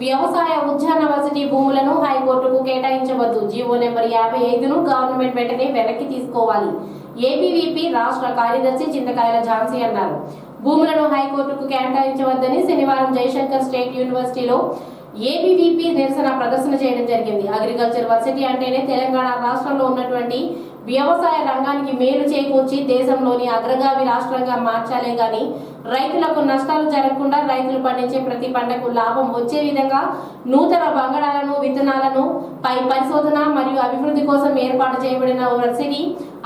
వ్యవసాయ ఉద్యాన వసతి భూములను హైకోర్టుకు కేటాయించవద్దు. జీవో నెంబర్ యాభై ఐదును గవర్నమెంట్ వెంటనే వెనక్కి తీసుకోవాలి. ఏబీవీపీ రాష్ట్ర కార్యదర్శి చింతకాయల ఝాన్సీ అన్నారు. భూములను హైకోర్టుకు కేటాయించవద్దని శనివారం జయశంకర్ స్టేట్ యూనివర్సిటీలో ఏబీవీపీ నిరసన ప్రదర్శన చేయడం జరిగింది. అగ్రికల్చర్ వర్సిటీ అంటేనే తెలంగాణ రాష్ట్రంలో ఉన్నటువంటి వ్యవసాయ రంగానికి మేలు చేకూర్చి దేశంలోని అగ్రగామి రాష్ట్రంగా మార్చాలే గాని రైతులకు నష్టాలు జరగకుండా రైతులు పండించే ప్రతి పంటకు లాభం వచ్చే విధంగా నూతన బంగాళాలను విత్తనాలను పై పరిశోధన మరియు అభివృద్ధి కోసం ఏర్పాటు చేయబడిన వర్సిటీ.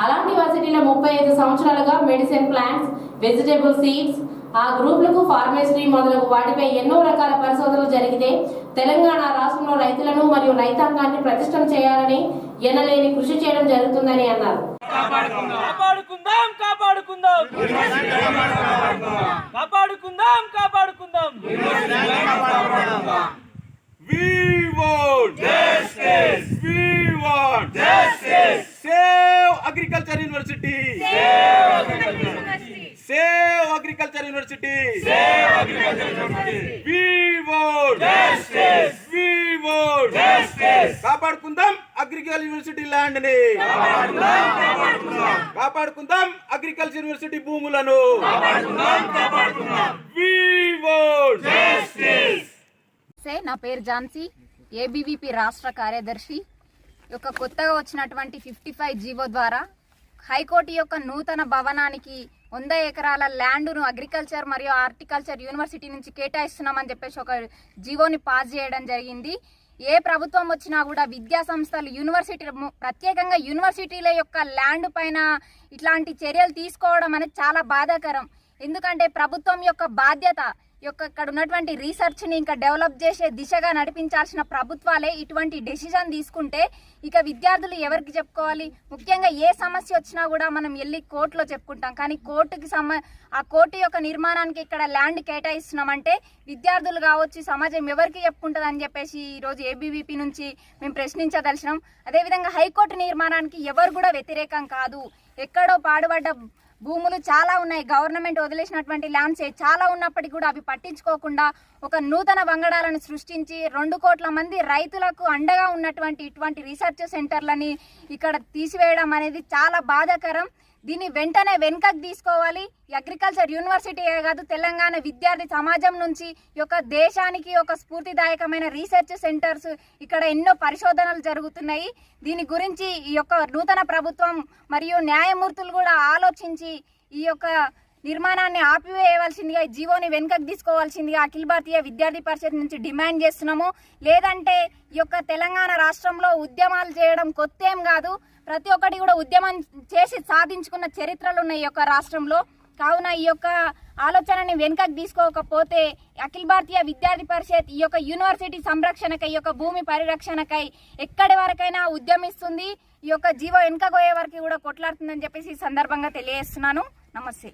అలాంటి వర్సిటీలో ముప్పై ఐదు సంవత్సరాలుగా మెడిసిన్ ప్లాంట్స్ వెజిటేబుల్ సీడ్స్ ఆ గ్రూపులకు ఫార్మేసరీ మొదలగు వాటిపై ఎన్నో రకాల పరిశోధనలు జరిగితే తెలంగాణ రాష్ట్రంలో రైతులను మరియు రైతాంగాన్ని ప్రతిష్టం చేయాలని ఎనలేని కృషి చేయడం జరుగుతుందని అన్నారు కాపాడుకుందాం కాపాడుకుందాం కాపాడుకుందాం కాపాడుకుందాం We want justice. We want justice. Save agriculture university. Save agriculture university. Save agriculture university. Save agriculture university. We want justice. We want justice. కాపాడుకుందాం అగ్రికల్చర్ యూనివర్సిటీ ల్యాండ్ని కాపాడుకుందాం. అగ్రికల్చర్ యూనివర్సిటీ భూములను. సే నా పేరు ఝాన్సీ ఏబీవీపీ రాష్ట్ర కార్యదర్శి. యొక్క కొత్తగా వచ్చినటువంటి ఫిఫ్టీ ఫైవ్ జీవో ద్వారా హైకోర్టు యొక్క నూతన భవనానికి వంద ఎకరాల ల్యాండ్ను అగ్రికల్చర్ మరియు హార్టికల్చర్ యూనివర్సిటీ నుంచి కేటాయిస్తున్నామని చెప్పేసి ఒక జీవోని పాస్ చేయడం జరిగింది. ఏ ప్రభుత్వం వచ్చినా కూడా విద్యా సంస్థలు యూనివర్సిటీ ప్రత్యేకంగా యూనివర్సిటీల యొక్క ల్యాండ్ పైన ఇట్లాంటి చర్యలు తీసుకోవడం అనేది చాలా బాధాకరం. ఎందుకంటే ప్రభుత్వం యొక్క బాధ్యత యొక్క ఇక్కడ ఉన్నటువంటి రీసెర్చ్ని ఇంకా డెవలప్ చేసే దిశగా నడిపించాల్సిన ప్రభుత్వాలే ఇటువంటి డెసిజన్ తీసుకుంటే ఇక విద్యార్థులు ఎవరికి చెప్పుకోవాలి? ముఖ్యంగా ఏ సమస్య వచ్చినా కూడా మనం వెళ్ళి కోర్టులో చెప్పుకుంటాం. కానీ కోర్టుకి సమ ఆ కోర్టు యొక్క నిర్మాణానికి ఇక్కడ ల్యాండ్ కేటాయిస్తున్నామంటే విద్యార్థులు కావచ్చు సమాజం ఎవరికి చెప్పుకుంటుంది అని చెప్పేసి ఈరోజు ఏబీవీపీ నుంచి మేము ప్రశ్నించదలిచినాం. అదేవిధంగా హైకోర్టు నిర్మాణానికి ఎవరు కూడా వ్యతిరేకం కాదు. ఎక్కడో పాడుపడ్డ భూములు చాలా ఉన్నాయి. గవర్నమెంట్ వదిలేసినటువంటి ల్యాండ్స్ చాలా ఉన్నప్పటికీ కూడా అవి పట్టించుకోకుండా ఒక నూతన వంగడాలను సృష్టించి రెండు కోట్ల మంది రైతులకు అండగా ఉన్నటువంటి ఇటువంటి రీసెర్చ్ సెంటర్లని ఇక్కడ తీసివేయడం అనేది చాలా బాధాకరం. దీన్ని వెంటనే వెనుకకు తీసుకోవాలి. ఈ అగ్రికల్చర్ యూనివర్సిటీ కాదు తెలంగాణ విద్యార్థి సమాజం నుంచి ఈ యొక్క దేశానికి ఒక స్ఫూర్తిదాయకమైన రీసెర్చ్ సెంటర్స్ ఇక్కడ ఎన్నో పరిశోధనలు జరుగుతున్నాయి. దీని గురించి ఈ యొక్క నూతన ప్రభుత్వం మరియు న్యాయమూర్తులు కూడా ఆలోచించి ఈ యొక్క నిర్మాణాన్ని ఆపివేయవలసిందిగా జీవోని వెనుకకు తీసుకోవాల్సిందిగా అఖిల భారతీయ విద్యార్థి పరిషత్ నుంచి డిమాండ్ చేస్తున్నాము. లేదంటే ఈ యొక్క తెలంగాణ రాష్ట్రంలో ఉద్యమాలు చేయడం కొత్త ఏం కాదు. ప్రతి ఒక్కటి కూడా ఉద్యమం చేసి సాధించుకున్న చరిత్రలు ఉన్నాయి ఈ యొక్క రాష్ట్రంలో. కావున ఈ యొక్క ఆలోచనని వెనుకకు తీసుకోకపోతే అఖిల భారతీయ విద్యార్థి పరిషత్ ఈ యొక్క యూనివర్సిటీ సంరక్షణకై ఈ యొక్క భూమి పరిరక్షణకై ఎక్కడి వరకైనా ఉద్యమిస్తుంది. ఈ యొక్క జీవో వెనుక పోయే వరకు కూడా కొట్లాడుతుందని చెప్పేసి ఈ సందర్భంగా తెలియజేస్తున్నాను. నమస్తే.